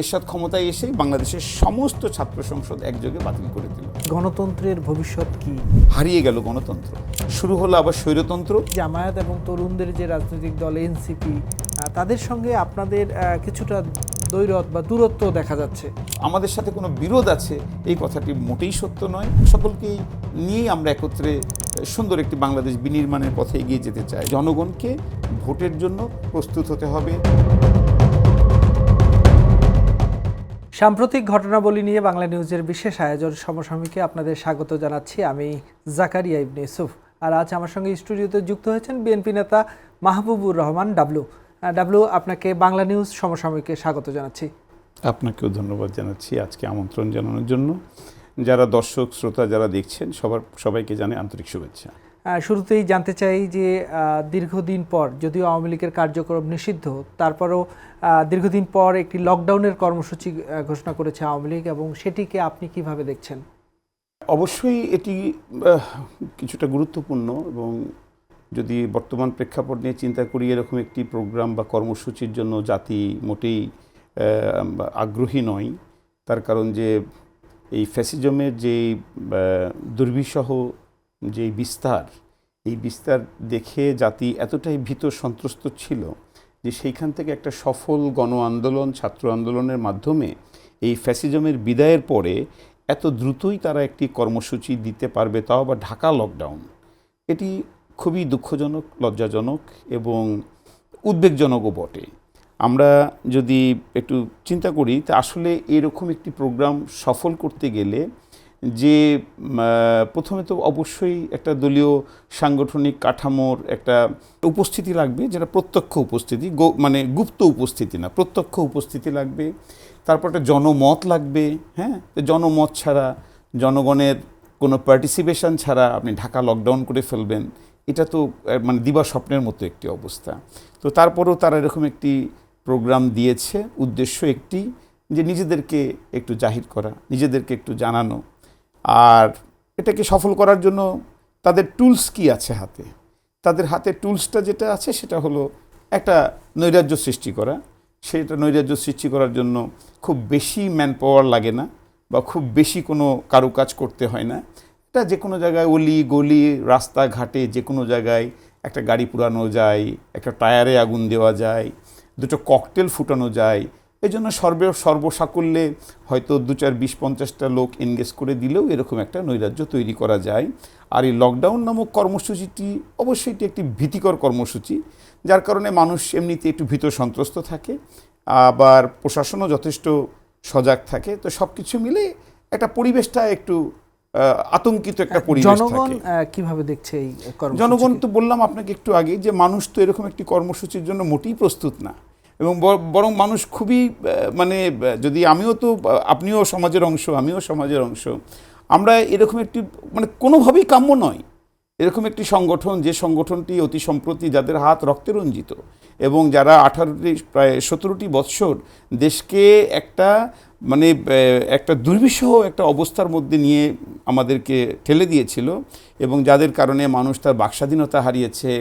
এরশাদ ক্ষমতায় এসেই বাংলাদেশের সমস্ত ছাত্র সংসদ একযোগে বাতিল করে দিল। গণতন্ত্রের ভবিষ্যৎ কি? হারিয়ে গেল গণতন্ত্র। শুরু হলো আবার স্বৈরতন্ত্র। জামায়াত এবং তরুণদের যে রাজনৈতিক দল এনসিপি তাদের সঙ্গে আপনাদের কিছুটা দৈরত বা দূরত্ব দেখা যাচ্ছে। আমাদের সাথে কোনো বিরোধ আছে এই কথাটি মোটেই সত্য নয়। সকলকেই নিয়েই আমরা একত্রে সুন্দর একটি বাংলাদেশ বিনির্মাণের পথে এগিয়ে যেতে চাই। জনগণকে ভোটের জন্য প্রস্তুত হতে হবে। সাম্প্রতিক ঘটনাবলী নিয়ে বাংলা নিউজের বিশেষ আয়োজন সমসাময়িকে আপনাদের স্বাগত জানাচ্ছি। আমি জাকারিয়া ইবনে ইউসুফ। আর আজ আমার সঙ্গে স্টুডিওতে যুক্ত হয়েছেন বিএনপি নেতা মাহবুবুর রহমান ডাবলু। ডাবলু, আপনাকে বাংলা নিউজ সমসাময়িকে স্বাগত জানাচ্ছি। আপনাকেও ধন্যবাদ জানাচ্ছি আজকে আমন্ত্রণ জানানোর জন্য। যারা দর্শক, শ্রোতা যারা দেখছেন, সবার, সবাইকে জানে আন্তরিক শুভেচ্ছা। শুরুতেই জানতে চাই যে দীর্ঘদিন পর, যদিও আওয়ামী লীগের কার্যক্রম নিষিদ্ধ, তারপরও দীর্ঘদিন পর একটি লকডাউনের কর্মসূচি ঘোষণা করেছে আওয়ামী লীগ, এবং সেটিকে আপনি কীভাবে দেখছেন? অবশ্যই এটি কিছুটা গুরুত্বপূর্ণ, এবং যদি বর্তমান প্রেক্ষাপট নিয়ে চিন্তা করি, এরকম একটি প্রোগ্রাম বা কর্মসূচির জন্য জাতি মোটেই আগ্রহী নয়। তার কারণ যে, এই ফ্যাসিজমের যে দুর্বিষহ যে বিস্তার, এই বিস্তার দেখে জাতি এতটাই ভীত সন্ত্রস্ত ছিল যে সেইখান থেকে একটা সফল গণ আন্দোলন, ছাত্র আন্দোলনের মাধ্যমে এই ফ্যাসিজমের বিদায়ের পরে এত দ্রুতই তারা একটি কর্মসূচি দিতে পারবে তাও আবার ঢাকা লকডাউন এটি খুবই দুঃখজনক, লজ্জাজনক এবং উদ্বেগজনকও বটে। আমরা যদি একটু চিন্তা করি, তা আসলে এরকম একটি প্রোগ্রাম সফল করতে গেলে যে প্রথমে তো অবশ্যই একটা দলীয় সাংগঠনিক কাঠামোর একটা উপস্থিতি লাগবে, যেটা প্রত্যক্ষ উপস্থিতি মানে গুপ্ত উপস্থিতি না, প্রত্যক্ষ উপস্থিতি লাগবে। তারপর একটা জনমত লাগবে হ্যাঁ? জনমত ছাড়া, জনগণের কোনো পার্টিসিপেশন ছাড়া আপনি ঢাকা লকডাউন করে ফেলবেন, এটা তো মানে দিবা স্বপ্নের মতো একটি অবস্থা। তো তারপরেও তারা এরকম একটি প্রোগ্রাম দিয়েছে, উদ্দেশ্য একটি, যে নিজেদেরকে একটু জাহির করা, নিজেদেরকে একটু জানানো। আর এটাকে সফল করার জন্য তাদের টুলস কি আছে হাতে? তাদের হাতে টুলসটা যেটা আছে সেটা হলো একটা নৈরাজ্য সৃষ্টি করা। সেটা নৈরাজ্য সৃষ্টি করার জন্য খুব বেশি ম্যান পাওয়ার লাগে না বা খুব বেশি কোনো কারুকাজ করতে হয় না। এটা যে কোনো জায়গায় অলি, গলি, রাস্তাঘাটে যে কোনো জায়গায় একটা গাড়ি পুরানো যায়, একটা টায়ারে আগুন দেওয়া যায়, দুটো ককটেল ফুটানো যায় এই জন্য সর্বে সর্বসাকুল্যে হয়তো দু চার বিশ পঞ্চাশটা লোক এনগেজ করে দিলেও এরকম একটা নৈরাজ্য তৈরি করা যায়। আর এই লকডাউন নামক কর্মসূচিটি অবশ্যই এটি একটি ভীতিকর কর্মসূচি যার কারণে মানুষ এমনিতে একটু ভীত সন্ত্রস্ত থাকে আবার প্রশাসনও যথেষ্ট সজাগ থাকে। তো সব কিছু মিলে একটা পরিবেশটা একটু আতঙ্কিত একটা পরিবেশ জনগণ কীভাবে দেখছে এই? জনগণ তো বললাম আপনাকে একটু আগে যে মানুষ তো এরকম একটি কর্মসূচির জন্য মোটেই প্রস্তুত না। এবং বরং মানুষ খুবই মানে যদি আমিও তো আপনিও সমাজের অংশ, আমিও সমাজের অংশ, আমরা এরকম একটি মানে কোনোভাবেই কাম্য নয় এরকম একটি সংগঠন, যে সংগঠনটি অতি সম্প্রতি যাদের হাত রক্তে রঞ্জিত এবং যারা আঠারোটি, প্রায় সতেরোটি বৎসর দেশকে একটা মানে একটা দুর্বিষহ একটা অবস্থার মধ্যে নিয়ে আমাদেরকে ঠেলে দিয়েছিল এবং যাদের কারণে মানুষ তার বাকস্বাধীনতা হারিয়েছে,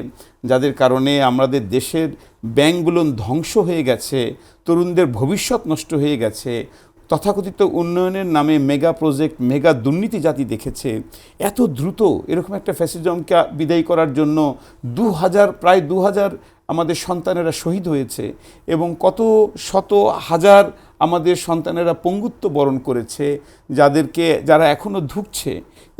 যাদের কারণে আমাদের দেশের ব্যাংকগুলো ধ্বংস হয়ে গেছে, তরুণদের ভবিষ্যৎ নষ্ট হয়ে গেছে, তথাকথিত উন্নয়নের নামে মেগা প্রজেক্ট, মেগা দুর্নীতি জাতি দেখেছে, এত দ্রুত এরকম একটা ফ্যাসিজমকে বিদায় করার জন্য দু হাজার প্রায় দু হাজার আমাদের সন্তানেরা শহীদ হয়েছে এবং কত শত হাজার আমাদের সন্তানেরা পঙ্গুত্ব বরণ করেছে, যাদেরকে যারা এখনও ধুকছে,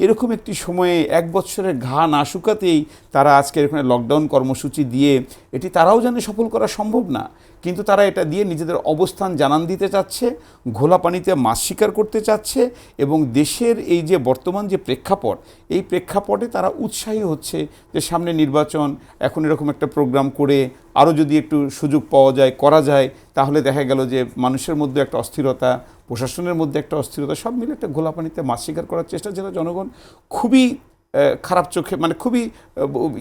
এরকম একটি সময়ে এক বছরের ঘা না শুকাতেই তারা আজকে এখানে লকডাউন কর্মসূচি দিয়ে এটি তারাও জানে সফল করা সম্ভব না। কিন্তু তারা এটা দিয়ে নিজেদের অবস্থান জানান দিতে চাচ্ছে, ঘোলা পানিতে মাছ শিকার করতে চাচ্ছে এবং দেশের এই যে বর্তমান যে প্রেক্ষাপট, এই প্রেক্ষাপটে তারা উৎসাহী হচ্ছে যে সামনে নির্বাচন, এখন এরকম একটা প্রোগ্রাম করে আরও যদি একটু সুযোগ পাওয়া যায়, করা যায় তাহলে দেখা গেল যে মানুষের মধ্যে একটা অস্থিরতা, প্রশাসনের মধ্যে একটা অস্থিরতা, সব মিলে একটা গোলাপানিতে মাছ শিকার করার চেষ্টা যেটা জনগণ খুবই খারাপ চোখে মানে খুবই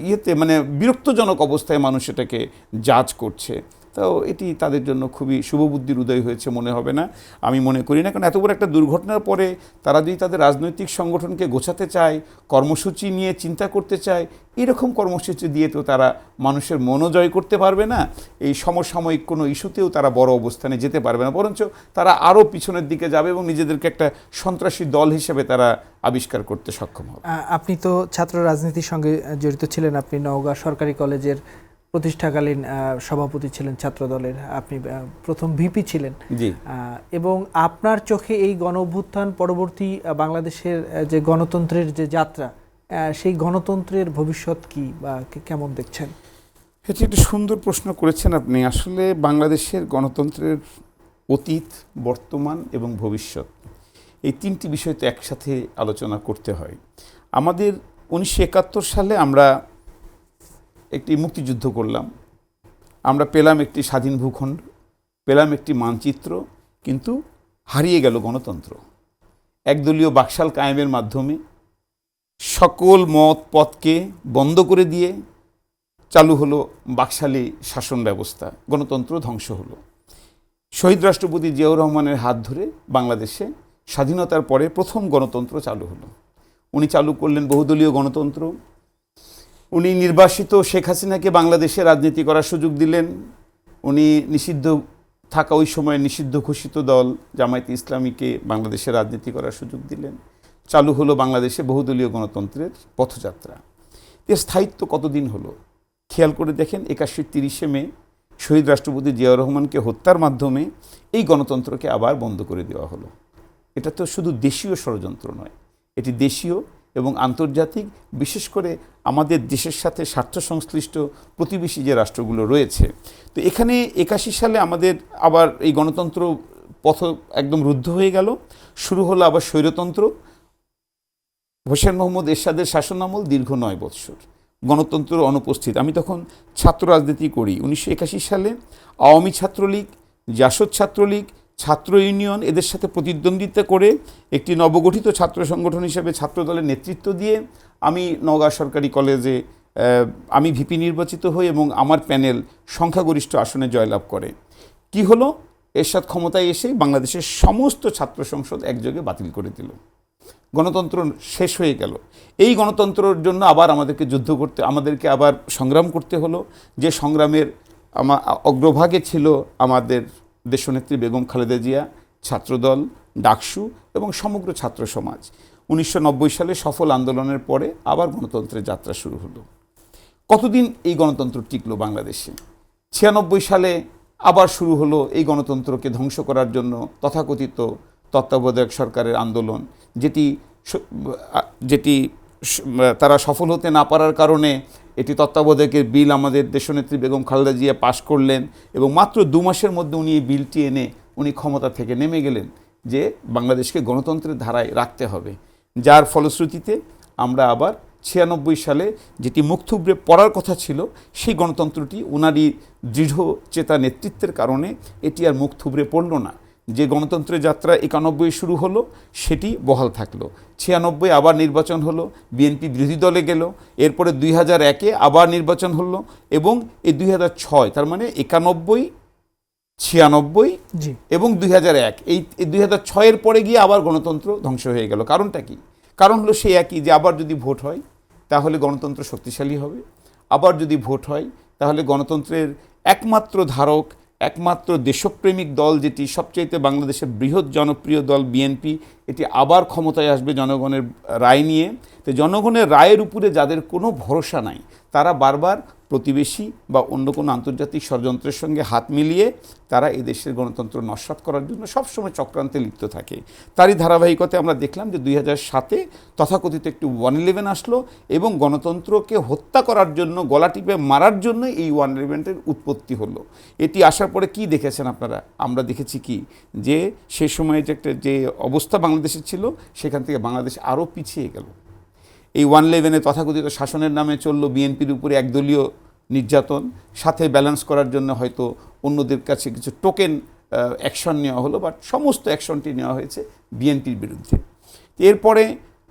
ইয়েতে মানে বিরক্তজনক অবস্থায় মানুষ এটাকে জাজ করছে। তো এটি তাদের জন্য খুবই শুভবুদ্ধির উদয় হয়েছে মনে হবে না। আমি মনে করি না, কারণ এত বড় একটা দুর্ঘটনার পরে তারা যদি তাদের রাজনৈতিক সংগঠনকে গোছাতে চায়, কর্মসূচি নিয়ে চিন্তা করতে চায়, এরকম কর্মসূচি দিয়ে তো তারা মানুষের মনোজয় করতে পারবে না। এই সমসাময়িক কোনো ইস্যুতেও তারা বড় অবস্থানে যেতে পারবে না, বরঞ্চ তারা আরও পিছনের দিকে যাবে এবং নিজেদেরকে একটা সন্ত্রাসী দল হিসেবে তারা আবিষ্কার করতে সক্ষম হবে। আপনি তো ছাত্র রাজনীতির সঙ্গে জড়িত ছিলেন, আপনি নওগাঁ সরকারি কলেজের প্রতিষ্ঠাকালীন সভাপতি ছিলেন ছাত্র দলের আপনি প্রথম ভিপি ছিলেন। জি। এবং আপনার চোখে এই গণ অভ্যুত্থান পরবর্তী বাংলাদেশের যে গণতন্ত্রের যে যাত্রা সেই গণতন্ত্রের ভবিষ্যৎ কি বা কে- কেমন দেখছেন? এটি একটি সুন্দর প্রশ্ন করেছেন আপনি। আসলে বাংলাদেশের গণতন্ত্রের অতীত বর্তমান এবং ভবিষ্যৎ এই তিনটি বিষয় তো একসাথে আলোচনা করতে হয়। আমাদের উনিশশো একাত্তর সালে আমরা একটি মুক্তিযুদ্ধ করলাম। আমরা পেলাম একটি স্বাধীন ভূখণ্ড, পেলাম একটি মানচিত্র, কিন্তু হারিয়ে গেল গণতন্ত্র। একদলীয় বাকশাল কায়েমের মাধ্যমে সকল মত পথকে বন্ধ করে দিয়ে চালু হলো বাকশালী শাসন ব্যবস্থা, গণতন্ত্র ধ্বংস হলো। শহীদ রাষ্ট্রপতি জিয়াউর রহমানের হাত ধরে বাংলাদেশে স্বাধীনতার পরে প্রথম গণতন্ত্র চালু হলো। উনি চালু করলেন বহুদলীয় গণতন্ত্র উনি নির্বাসিত শেখ হাসিনাকে বাংলাদেশে রাজনীতি করার সুযোগ দিলেন। উনি নিষিদ্ধ থাকা ওই সময় নিষিদ্ধ ঘোষিত দল জামায়াতে ইসলামীকে বাংলাদেশে রাজনীতি করার সুযোগ দিলেন। চালু হলো বাংলাদেশে বহুদলীয় গণতন্ত্রের পথযাত্রা। এর স্থায়িত্ব কতদিন হলো? খেয়াল করে দেখেন, একাশি তিরিশে মে শহীদ রাষ্ট্রপতি জিয়াউর রহমানকে হত্যার মাধ্যমে এই গণতন্ত্রকে আবার বন্ধ করে দেওয়া হলো। এটা তো শুধু দেশীয় ষড়যন্ত্র নয়, এটি দেশীয় এবং আন্তর্জাতিক, বিশেষ করে আমাদের দেশের সাথে স্বার্থ সংশ্লিষ্ট প্রতিবেশী যে রাষ্ট্রগুলো রয়েছে। তো এখানে একাশি সালে আমাদের আবার এই গণতন্ত্র পথ একদম রুদ্ধ হয়ে গেল। শুরু হলো আবার স্বৈরতন্ত্র। হোসেন মোহাম্মদ এরশাদের শাসনামল দীর্ঘ নয় বৎসর। গণতন্ত্র অনুপস্থিত। আমি তখন ছাত্র রাজনীতি করি। উনিশশো একাশি সালে আওয়ামী ছাত্রলীগ, জাসদ ছাত্রলীগ ছাত্র ইউনিয়ন এদের সাথে প্রতিদ্বন্দ্বিতা করে একটি নবগঠিত ছাত্র সংগঠন হিসেবে ছাত্রদলের নেতৃত্ব দিয়ে আমি নওগাঁ সরকারি কলেজে আমি ভিপি নির্বাচিত হই এবং আমার প্যানেল সংখ্যাগরিষ্ঠ আসনে জয়লাভ করে। কি হলো? এরশাদ ক্ষমতায় এসে বাংলাদেশের সমস্ত ছাত্র সংসদ একযোগে বাতিল করে দিল। গণতন্ত্র শেষ হয়ে গেল। এই গণতন্ত্রের জন্য আবার আমাদেরকে যুদ্ধ করতে, আমাদেরকে আবার সংগ্রাম করতে হলো। যে সংগ্রামের আমা, অগ্রভাগে ছিল আমাদের দেশনেত্রী বেগম খালেদা জিয়া, ছাত্রদল, ডাকসু এবং সমগ্র ছাত্র সমাজ। উনিশশো নব্বই সালে সফল আন্দোলনের পরে আবার গণতন্ত্রের যাত্রা শুরু হলো। কতদিন এই গণতন্ত্র টিকলো বাংলাদেশে? ছিয়ানব্বই সালে আবার শুরু হলো এই গণতন্ত্রকে ধ্বংস করার জন্য তথাকথিত তত্ত্বাবধায়ক সরকারের আন্দোলন, যেটি যেটি তারা সফল হতে না পারার কারণে এটি তত্ত্বাবধায়কের বিল আমাদের দেশনেত্রী বেগম খালেদা জিয়া পাশ করলেন এবং মাত্র দু মাসের মধ্যে উনি এই বিলটি এনে উনি ক্ষমতা থেকে নেমে গেলেন যে বাংলাদেশকে গণতন্ত্রের ধারায় রাখতে হবে। যার ফলশ্রুতিতে আমরা আবার ছিয়ানব্বই সালে যেটি মুখ পড়ার কথা ছিল, সেই গণতন্ত্রটি ওনারই দৃঢ় চেতা নেতৃত্বের কারণে এটি আর মুখ থুবড়ে পড়ল না। যে গণতন্ত্রের যাত্রা একানব্বই শুরু হলো সেটি বহাল থাকল। ছিয়ানব্বই আবার নির্বাচন হলো বিএনপি বিরোধী দলে গেল এরপরে দুই হাজার একে আবার নির্বাচন হলো এবং এই দুই হাজার ছয় তার মানে একানব্বই ছিয়ানব্বই জি। এবং দুই হাজার এক এই দুই হাজার ছয়ের পরে গিয়ে আবার গণতন্ত্র ধ্বংস হয়ে গেল। কারণটা কি? কারণ হলো সেই একই যে আবার যদি ভোট হয় তাহলে গণতন্ত্র শক্তিশালী হবে। আবার যদি ভোট হয় তাহলে গণতন্ত্রের একমাত্র ধারক একমাত্র দেশপ্রেমিক দল যেটি সবচাইতে বাংলাদেশের বৃহৎ জনপ্রিয় দল বিএনপি, এটি আবার ক্ষমতায় আসবে জনগণের রায় নিয়ে। তো জনগণের রায়ের উপরে যাদের কোনো ভরসা নাই তারা বারবার প্রতিবেশী বা অন্য কোনো আন্তর্জাতিক ষড়যন্ত্রের সঙ্গে হাত মিলিয়ে তারা এই দেশের গণতন্ত্র নস্বাত করার জন্য সবসময় চক্রান্তে লিপ্ত থাকে। তারই ধারাবাহিকতায় আমরা দেখলাম যে দুই হাজার সাতে তথাকথিত একটি ওয়ান ইলেভেন আসলো এবং গণতন্ত্রকে হত্যা করার জন্য, গলা টিপে মারার জন্য এই ওয়ান ইলেভেনের উৎপত্তি হলো। এটি আসার পরে কি দেখেছেন আপনারা? আমরা দেখেছি কি? যে সে সময়ে যে একটা যে অবস্থা বাংলাদেশের ছিল, সেখান থেকে বাংলাদেশ আরও পিছিয়ে গেল। এই ওয়ান ইলেভেনে তথাকথিত শাসনের নামে চলল বিএনপির উপরে একদলীয় নির্যাতন সাথে ব্যালেন্স করার জন্য হয়তো অন্যদের কাছে কিছু টোকেন অ্যাকশন নেওয়া হলো বাট সমস্ত অ্যাকশনটি নেওয়া হয়েছে বিএনপির বিরুদ্ধে। এরপরে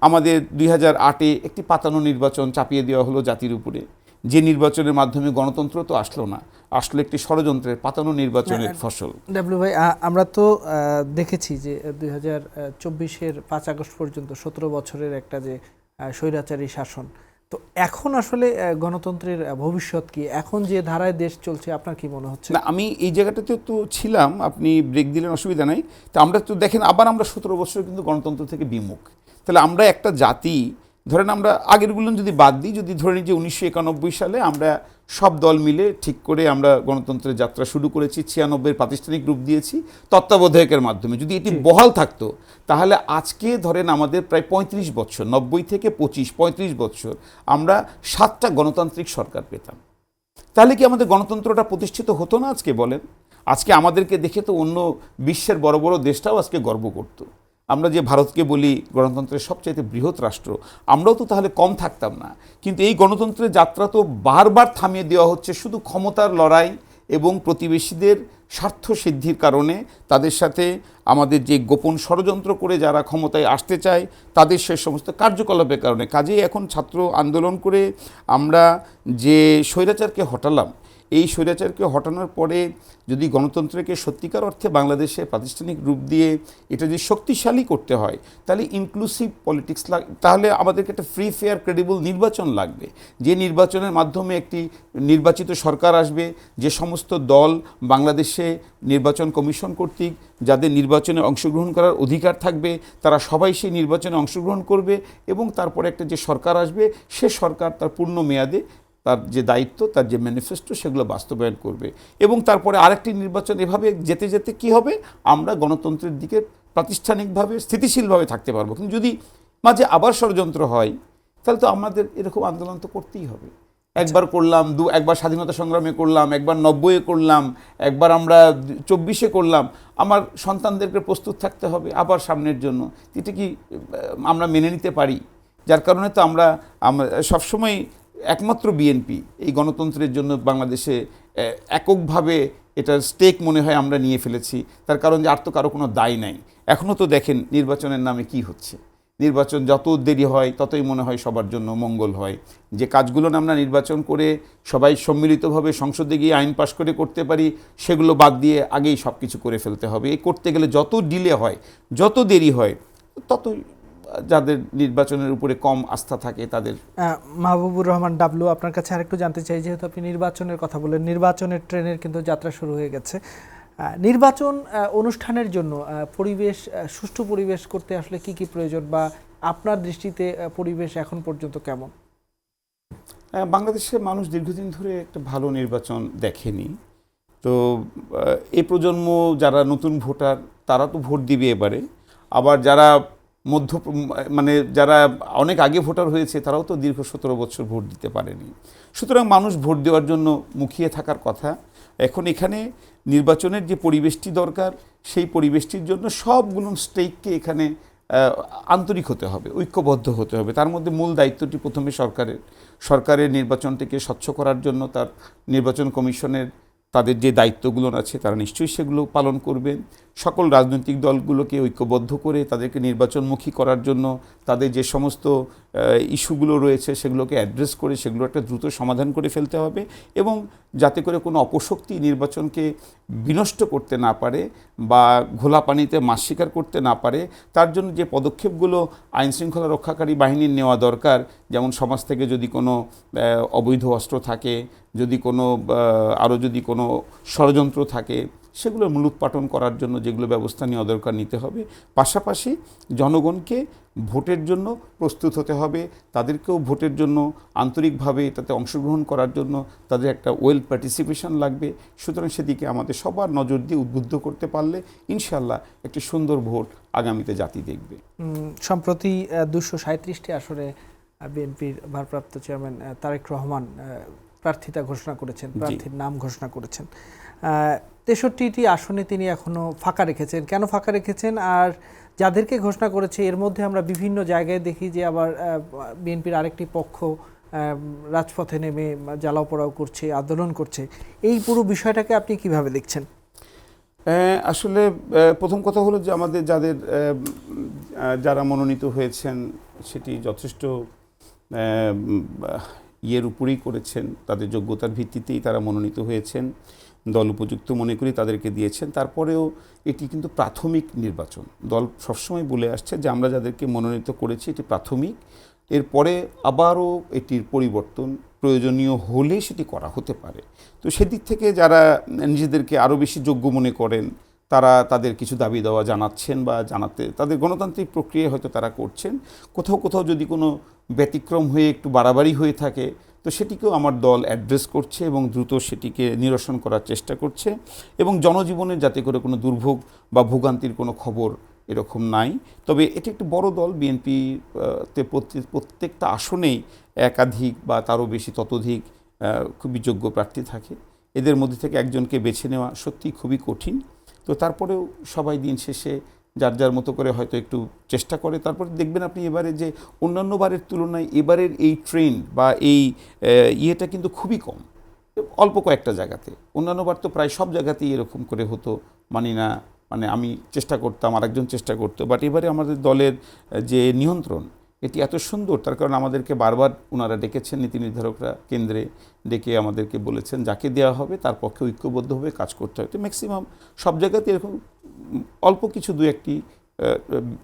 আমাদের দুই হাজার আটে একটি পাতানো নির্বাচন চাপিয়ে দেওয়া হলো জাতির উপরে। যে নির্বাচনের মাধ্যমে গণতন্ত্র তো আসলো না আসলো একটি ষড়যন্ত্রের পাতানো নির্বাচনের ফসল। ডাব্লিউ ভাই আমরা তো দেখেছি যে দুই হাজার চব্বিশের পাঁচ আগস্ট পর্যন্ত সতেরো বছরের একটা যে স্বৈরাচারী শাসন। তো এখন আসলে গণতন্ত্রের ভবিষ্যৎ কি? এখন যে ধারায় দেশ চলছে, আপনার কি মনে হচ্ছে? না, আমি এই জায়গাটাতে তো ছিলাম, আপনি ব্রেক দিলেন, অসুবিধা নাই। তো আমরা তো দেখেন, আবার আমরা সতেরো বছর কিন্তু গণতন্ত্র থেকে বিমুখ। তাহলে আমরা একটা জাতি ধরেন আমরা আগেরগুলো যদি বাদ দিই যদি ধরে নিই যে উনিশশো একানব্বই সালে আমরা সব দল মিলে ঠিক করে আমরা গণতন্ত্রের যাত্রা শুরু করেছি ছিয়ানব্বই প্রাতিষ্ঠানিক রূপ দিয়েছি তত্ত্বাবধায়কের মাধ্যমে। যদি এটি বহাল থাকতো তাহলে আজকে ধরেন আমাদের প্রায় পঁয়ত্রিশ বছর নব্বই থেকে পঁচিশ পঁয়ত্রিশ বছর আমরা সাতটা গণতান্ত্রিক সরকার পেতাম। তাহলে কি আমাদের গণতন্ত্রটা প্রতিষ্ঠিত হতো না আজকে বলেন? আজকে আমাদেরকে দেখে তো অন্য বিশ্বের বড় বড় দেশটাও আজকে গর্ব করত। আমরা যে ভারতকে বলি গণতন্ত্রের সবচাইতে বৃহৎ রাষ্ট্র, আমরাও তো তাহলে কম থাকতাম না। কিন্তু এই গণতন্ত্রের যাত্রা তো বারবার থামিয়ে দেওয়া হচ্ছে শুধু ক্ষমতার লড়াই এবং প্রতিবেশীদের স্বার্থ সিদ্ধির কারণে। তাদের সাথে আমাদের যে গোপন ষড়যন্ত্র করে যারা ক্ষমতায় আসতে চায়, তাদের সে সমস্ত কার্যকলাপের কারণে। কাজেই এখন ছাত্র আন্দোলন করে আমরা যে স্বৈরাচারকে হটালাম এই স্বৈরাচারকে হটানোর পরে যদি গণতন্ত্রকে সত্যিকার অর্থে বাংলাদেশে প্রাতিষ্ঠানিক রূপ দিয়ে এটা যদি শক্তিশালী করতে হয়, তাহলে ইনক্লুসিভ পলিটিক্স লাগ, তাহলে আমাদেরকে একটা ফ্রি ফেয়ার ক্রেডিবল নির্বাচন লাগবে। যে নির্বাচনের মাধ্যমে একটি নির্বাচিত সরকার আসবে, যে সমস্ত দল বাংলাদেশে নির্বাচন কমিশন কর্তৃক যাদের নির্বাচনে অংশগ্রহণ করার অধিকার থাকবে, তারা সবাই সেই নির্বাচনে অংশগ্রহণ করবে এবং তারপরে একটা যে সরকার আসবে, সে সরকার তার পূর্ণ মেয়াদে তার যে দায়িত্ব, তার যে ম্যানিফেস্টো সেগুলো বাস্তবায়ন করবে। এবং তারপরে আরেকটি নির্বাচন এভাবে যেতে যেতে কি হবে? আমরা গণতন্ত্রের দিকে প্রাতিষ্ঠানিকভাবে, স্থিতিশীলভাবে থাকতে পারব। কিন্তু যদি মাঝে আবার ষড়যন্ত্র হয়, তাহলে তো আমাদের এরকম আন্দোলন তো করতেই হবে। একবার করলাম, দু, একবার স্বাধীনতা সংগ্রামে করলাম, একবার নব্বইয়ে করলাম, একবার আমরা চব্বিশে করলাম। আমার সন্তানদেরকে প্রস্তুত থাকতে হবে আবার সামনের জন্য। এটা কি আমরা মেনে নিতে পারি? যার কারণে তো আমরা সবসময় একমাত্র বিএনপি এই গণতন্ত্রের জন্য বাংলাদেশে এককভাবে এটার স্টেক মনে হয় আমরা নিয়ে ফেলেছি। তার কারণ যে আর তো কারও কোনো দায় নাই। এখনও তো দেখেন নির্বাচনের নামে কি হচ্ছে। নির্বাচন যত দেরি হয়, ততই মনে হয় সবার জন্য মঙ্গল হয়। যে কাজগুলো না আমরা নির্বাচন করে সবাই সম্মিলিতভাবে সংসদে গিয়ে আইন পাশ করে করতে পারি, সেগুলো বাদ দিয়ে আগেই সব কিছু করে ফেলতে হবে। এই করতে গেলে যত ডিলে হয়, যত দেরি হয়, ততই যাদের নির্বাচনের উপরে কম আস্থা থাকে তাদের মাহবুবুর রহমান ডাবলু আপনার কাছে আরেকটু জানতে চাই যেহেতু আপনি নির্বাচনের কথা বলেন নির্বাচনের ট্রেনের কিন্তু যাত্রা শুরু হয়ে গেছে। নির্বাচন অনুষ্ঠানের জন্য পরিবেশ সুষ্ঠু পরিবেশ করতে আসলে কি কি প্রয়োজন বা আপনার দৃষ্টিতে পরিবেশ এখন পর্যন্ত কেমন? আহ, বাংলাদেশের মানুষ দীর্ঘদিন ধরে একটা ভালো নির্বাচন দেখেনি। তো এ প্রজন্ম যারা নতুন ভোটার তারা তো ভোট দিবে এবারে। আবার যারা মধ্য মানে যারা অনেক আগে ভোটার হয়েছে, তারাও তো দীর্ঘ সতেরো বছর ভোট দিতে পারেনি। সুতরাং মানুষ ভোট দেওয়ার জন্য মুখিয়ে থাকার কথা। এখন এখানে নির্বাচনের যে পরিবেশটি দরকার, সেই পরিবেশটির জন্য সবগুলো স্টেককে এখানে আন্তরিক হতে হবে, ঐক্যবদ্ধ হতে হবে। তার মধ্যে মূল দায়িত্বটি প্রথমে সরকারের। সরকারের নির্বাচনটিকে স্বচ্ছ করার জন্য তার নির্বাচন কমিশনের তাদের যে দায়িত্বগুলো আছে, তারা নিশ্চয়ই সেগুলো পালন করবেন। সকল রাজনৈতিক দলগুলোকে ঐক্যবদ্ধ করে তাদেরকে নির্বাচনমুখী করার জন্য তাদের যে সমস্ত ইস্যুগুলো রয়েছে সেগুলোকে অ্যাড্রেস করে সেগুলো একটা দ্রুত সমাধান করে ফেলতে হবে এবং যাতে করে কোনো অপশক্তি নির্বাচনকে বিনষ্ট করতে না পারে বা ঘোলা পানিতে মাছ শিকার করতে না পারে, তার জন্য যে পদক্ষেপগুলো আইন শৃঙ্খলা রক্ষাকারী বাহিনীর নেওয়া দরকার, যেমন সমাজ থেকে যদি কোনো অবৈধ অস্ত্র থাকে, যদি কোনো আরও যদি কোনো ষড়যন্ত্র থাকে সেগুলো মূলোৎপাটন করার জন্য যেগুলো ব্যবস্থা নেওয়া দরকার নিতে হবে। পাশাপাশি জনগণকে ভোটের জন্য প্রস্তুত হতে হবে, তাদেরকেও ভোটের জন্য আন্তরিকভাবে তাতে অংশগ্রহণ করার জন্য তাদের একটা ওয়েল পার্টিসিপেশন লাগবে। সুতরাং সেদিকে আমাদের সবার নজর দিয়ে উদ্বুদ্ধ করতে পারলে ইনশাল্লাহ একটি সুন্দর ভোট আগামীতে জাতি দেখবে। সম্প্রতি দুশো সাঁত্রিশটি আসরে বিএনপির ভারপ্রাপ্ত চেয়ারম্যান তারেক রহমান প্রার্থিতা ঘোষণা করেছেন প্রার্থীর নাম ঘোষণা করেছেন। তেষট্টিটি আসনে তিনি এখনও ফাঁকা রেখেছেন। কেন ফাঁকা রেখেছেন? আর যাদেরকে ঘোষণা করেছে এর মধ্যে আমরা বিভিন্ন জায়গায় দেখি যে আবার বিএনপির আরেকটি পক্ষ রাজপথে নেমে জ্বালাও পোড়াও করছে আন্দোলন করছে। এই পুরো বিষয়টাকে আপনি কীভাবে দেখছেন? আসলে প্রথম কথা হলো যে আমাদের যাদের যারা মনোনীত হয়েছেন সেটি যথেষ্ট ইয়ের উপরেই করেছেন, তাদের যোগ্যতার ভিত্তিতেই তারা মনোনীত হয়েছেন, দল উপযুক্ত মনে করি তাদেরকে দিয়েছেন। তারপরেও এটি কিন্তু প্রাথমিক নির্বাচন। দল সবসময় বলে আসছে যে আমরা যাদেরকে মনোনীত করেছি এটি প্রাথমিক। এরপরে আবারও এটির পরিবর্তন প্রয়োজনীয় হলে সেটি করা হতে পারে। তো সেদিক থেকে যারা নিজেদেরকে আরও বেশি যোগ্য মনে করেন, তারা তাদের কিছু দাবি দেওয়া জানাচ্ছেন বা জানাতে, তাদের গণতান্ত্রিক প্রক্রিয়া হয়তো তারা করছেন। কোথাও কোথাও যদি কোনো ব্যতিক্রম হয়ে একটু বাড়াবাড়ি হয়ে থাকে, তো সেটিকেও আমার দল অ্যাড্রেস করছে এবং দ্রুত সেটিকে নিরসন করার চেষ্টা করছে এবং জনজীবনের যাতে করে কোনো দুর্ভোগ বা ভোগান্তির কোনো খবর এরকম নাই। তবে এটি একটি বড় দল বিএনপি তে প্রত্যে- প্রত্যেকটা আসনেই একাধিক বা তারও বেশি ততোধিক খুবই যোগ্য প্রার্থী থাকে। এদের মধ্যে থেকে একজনকে বেছে নেওয়া সত্যিই খুবই কঠিন। তো তারপরেও সবাই দিন শেষে যার যার মতো করে হয়তো একটু চেষ্টা করে। তারপরে দেখবেন আপনি এবারে যে অন্যান্য বারের তুলনায় এবারের এই ট্রেন্ড বা এই ইয়েটা কিন্তু খুবই কম। অল্প কয়েকটা জায়গাতে। অন্যান্য বার তো প্রায় সব জায়গাতেই এরকম করে হতো। মানি না মানে আমি চেষ্টা করতাম, আরেকজন চেষ্টা করতো। বাট এবারে আমাদের দলের যে নিয়ন্ত্রণ, এটি এত সুন্দর। তার কারণ আমাদেরকে বারবার ওনারা ডেকেছেন, নীতি নির্ধারকরা কেন্দ্রে ডেকে আমাদেরকে বলেছেন, যাকে দেওয়া হবে তার পক্ষে ঐক্যবদ্ধভাবে কাজ করতে হয়। তো ম্যাক্সিমাম সব জায়গাতে এরকম অল্প কিছু দু একটি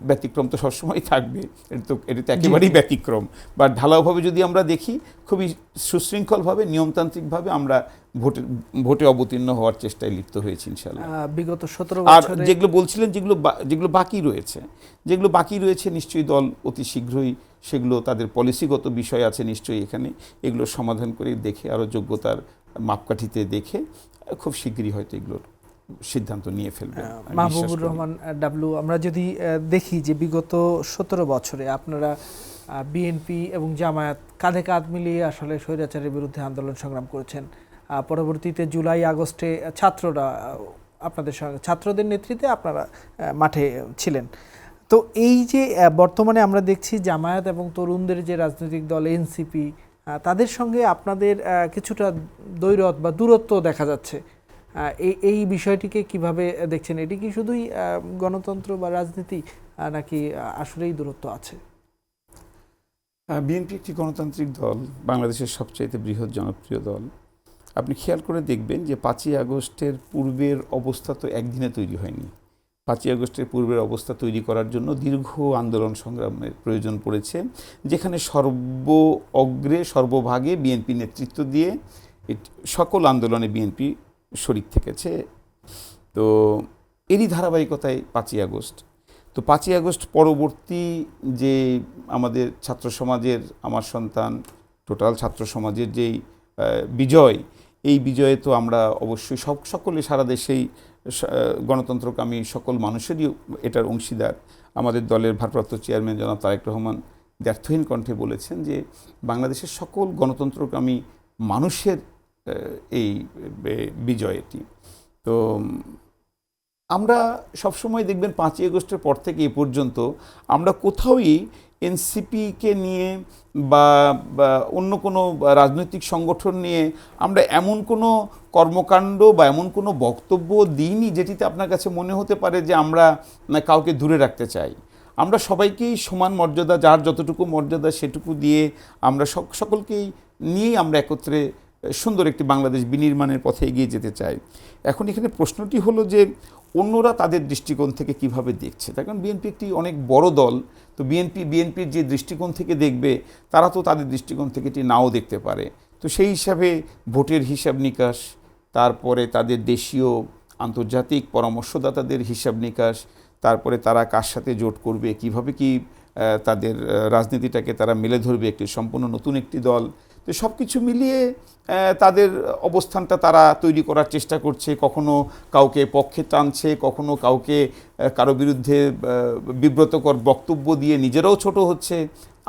ব্যতিক্রম তো সবসময় থাকবে। এটা তো এটা তো একেবারেই ব্যতিক্রম। বা ঢালাওভাবে যদি আমরা দেখি খুবই সুশৃঙ্খলভাবে নিয়মতান্ত্রিকভাবে আমরা ভোটে ভোটে অবতীর্ণ হওয়ার চেষ্টায় লিপ্ত হয়েছি ইনশাল্লাহ বিগত সতেরো আর যেগুলো বলছিলেন যেগুলো যেগুলো বাকি রয়েছে যেগুলো বাকি রয়েছে নিশ্চয়ই দল অতি শীঘ্রই সেগুলো তাদের পলিসিগত বিষয় আছে নিশ্চয়ই এখানে। এগুলো সমাধান করে দেখে আরও যোগ্যতার মাপকাঠিতে দেখে খুব শীঘ্রই হয়তো এগুলোর সিদ্ধান্ত নিয়ে ফেলবে। মাহবুবুর রহমান ডাবলু আমরা যদি দেখি যে বিগত সতেরো বছরে আপনারা বিএনপি এবং জামায়াত কাঁধে কাঁধ মিলিয়ে আসলে স্বৈরাচারের বিরুদ্ধে আন্দোলন সংগ্রাম করেছেন পরবর্তীতে জুলাই আগস্টে ছাত্ররা আপনাদের সঙ্গে ছাত্রদের নেতৃত্বে আপনারা মাঠে ছিলেন। তো এই যে বর্তমানে আমরা দেখছি জামায়াত এবং তরুণদের যে রাজনৈতিক দল এনসিপি তাদের সঙ্গে আপনাদের কিছুটা দৈরত বা দূরত্ব দেখা যাচ্ছে। এই এই বিষয়টিকে কীভাবে দেখছেন? এটি কি শুধুই গণতন্ত্র বা রাজনীতি নাকি আসলেই দূরত্ব আছে? বিএনপি একটি গণতান্ত্রিক দল, বাংলাদেশের সবচাইতে বৃহৎ জনপ্রিয় দল। আপনি খেয়াল করে দেখবেন যে পাঁচই আগস্টের পূর্বের অবস্থা তো একদিনে তৈরি হয়নি। পাঁচই আগস্টের পূর্বের অবস্থা তৈরি করার জন্য দীর্ঘ আন্দোলন সংগ্রামের প্রয়োজন পড়েছে, যেখানে সর্ব অগ্রে, সর্বভাগে বিএনপি নেতৃত্ব দিয়ে সকল আন্দোলনে বিএনপি শরিক থেকেছে। তো এরই ধারাবাহিকতায় পাঁচই আগস্ট। তো পাঁচই আগস্ট পরবর্তী যে আমাদের ছাত্র সমাজের আমার সন্তান, টোটাল ছাত্র সমাজের যেই বিজয়, এই বিজয়ে তো আমরা অবশ্যই সব, সকলে সারা দেশেই গণতন্ত্রকামী সকল মানুষেরই এটার অংশীদার। আমাদের দলের ভারপ্রাপ্ত চেয়ারম্যান জনাব তারেক রহমান ব্যর্থহীন কণ্ঠে বলেছেন যে বাংলাদেশের সকল গণতন্ত্রকামী মানুষের এই বে- বিজয় এটি। তো আমরা সবসময় দেখবেন পাঁচই আগস্টের পর থেকে এ পর্যন্ত আমরা কোথাওই এনসিপিকে নিয়ে বা অন্য কোনো রাজনৈতিক সংগঠন নিয়ে আমরা এমন কোনো কর্মকাণ্ড বা এমন কোনো বক্তব্য দিইনি যেটিতে আপনার কাছে মনে হতে পারে যে আমরা কাউকে দূরে রাখতে চাই। আমরা সবাইকেই সমান মর্যাদা, যার যতটুকু মর্যাদা সেটুকু দিয়ে আমরা সক- সকলকেই নিয়েই আমরা একত্রে সুন্দর একটি বাংলাদেশ বিনির্মাণের পথে এগিয়ে যেতে চায়। এখন এখানে প্রশ্নটি হলো যে, অন্যরা তাদের দৃষ্টিকোণ থেকে কীভাবে দেখছে? তার কারণ বিএনপি একটি অনেক বড় দল, তো বিএনপি, বিএনপির যে দৃষ্টিকোণ থেকে দেখবে, তারা তো তাদের দৃষ্টিকোণ থেকে এটি নাও দেখতে পারে। তো সেই হিসাবে ভোটের হিসাব নিকাশ, তারপরে তাদের দেশীয় আন্তর্জাতিক পরামর্শদাতাদের হিসাব নিকাশ, তারপরে তারা কার সাথে জোট করবে, কীভাবে কি তাদের রাজনীতিটাকে তারা মেলে ধরবে, একটি সম্পূর্ণ নতুন একটি দল তো সব কিছু মিলিয়ে তাদের অবস্থানটা তারা তৈরি করার চেষ্টা করছে। কখনো কাউকে পক্ষে টানছে, কখনো কাউকে কারও বিরুদ্ধে বিব্রতকর বক্তব্য দিয়ে নিজেরাও ছোট হচ্ছে।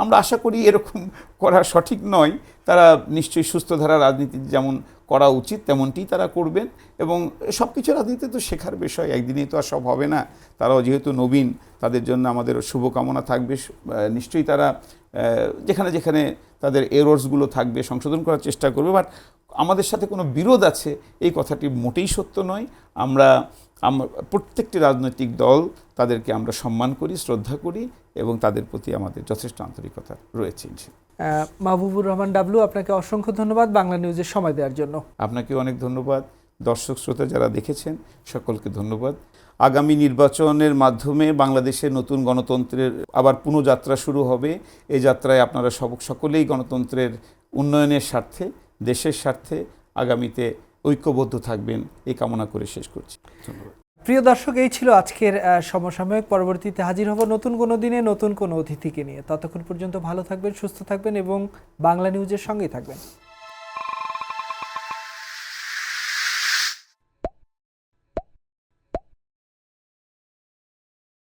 আমরা আশা করি এরকম করা সঠিক নয়। তারা নিশ্চয়ই সুস্থ ধারা রাজনীতি যেমন করা উচিত তেমনটি তারা করবেন এবং সব কিছু রাজনীতি তো শেখার বিষয়। একদিনেই তো আর সব হবে না। তারাও যেহেতু নবীন, তাদের জন্য আমাদের শুভকামনা থাকবে। নিশ্চয়ই তারা যেখানে যেখানে তাদের এরোর্সগুলো থাকবে সংশোধন করার চেষ্টা করবে বাট আমাদের সাথে কোনো বিরোধ আছে এই কথাটি মোটেই সত্য নয়। আমরা আমরা প্রত্যেকটি রাজনৈতিক দল তাদেরকে আমরা সম্মান করি শ্রদ্ধা করি এবং তাদের প্রতি আমাদের যথেষ্ট আন্তরিকতা রয়েছে মাহবুবুর রহমান ডাবলু আপনাকে অসংখ্য ধন্যবাদ বাংলা নিউজের সময় দেওয়ার জন্য। আপনাকে অনেক ধন্যবাদ। দর্শক শ্রোতা যারা দেখেছেন, সকলকে ধন্যবাদ। আগামী নির্বাচনের মাধ্যমে বাংলাদেশের নতুন গণতন্ত্রের আবার পুনঃযাত্রা শুরু হবে। এই যাত্রায় আপনারা সব, সকলেই গণতন্ত্রের উন্নয়নের স্বার্থে, দেশের স্বার্থে আগামীতে ঐক্যবদ্ধ থাকবেন। এই কামনা করে শেষ করছি। ধন্যবাদ। প্রিয় দর্শক, এই ছিল আজকের সমসাময়িক। পরবর্তীতে হাজির হব নতুন কোনো দিনে নতুন কোনো অতিথিকে নিয়ে। ততক্ষণ পর্যন্ত ভালো থাকবেন, সুস্থ থাকবেন এবং বাংলা নিউজের সঙ্গেই থাকবেন।